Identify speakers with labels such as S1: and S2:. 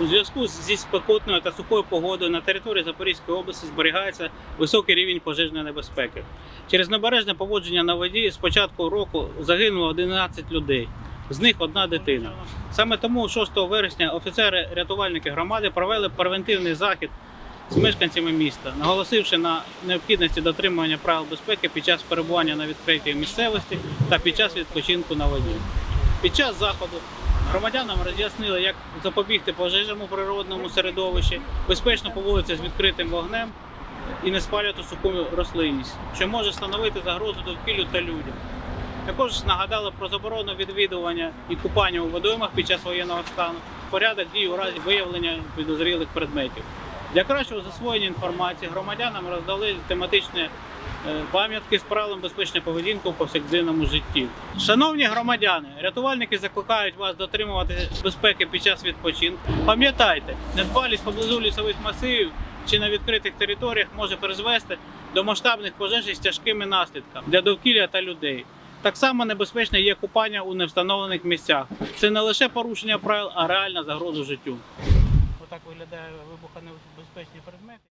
S1: У зв'язку зі спекотною та сухою погодою на території Запорізької області зберігається високий рівень пожежної небезпеки. Через небережне поводження на воді з початку року загинуло 11 людей, з них одна дитина. Саме тому 6 вересня офіцери-рятувальники громади провели превентивний захід з мешканцями міста, наголосивши на необхідності дотримування правил безпеки під час перебування на відкритій місцевості та під час відпочинку на воді. Під час заходу громадянам роз'яснили, як запобігти пожежам природному середовищі, безпечно поводитися з відкритим вогнем і не спалювати суху рослинність, що може становити загрозу довкіллю та людям. Також нагадали про заборону відвідування і купання у водоймах під час воєнного стану, порядок дій у разі виявлення підозрілих предметів. Для кращого засвоєння інформації громадянам роздали тематичні е, пам'ятки з правилами безпечної поведінки у повсякденному житті. Шановні громадяни, рятувальники закликають вас дотримувати безпеки під час відпочинку. Пам'ятайте, недбалість поблизу лісових масивів чи на відкритих територіях може призвести до масштабних пожеж із тяжкими наслідками для довкілля та людей. Так само небезпечне є купання у невстановлених місцях. Це не лише порушення правил, а реальна загроза життю. Отак виглядає вибухонебезпечні предмети.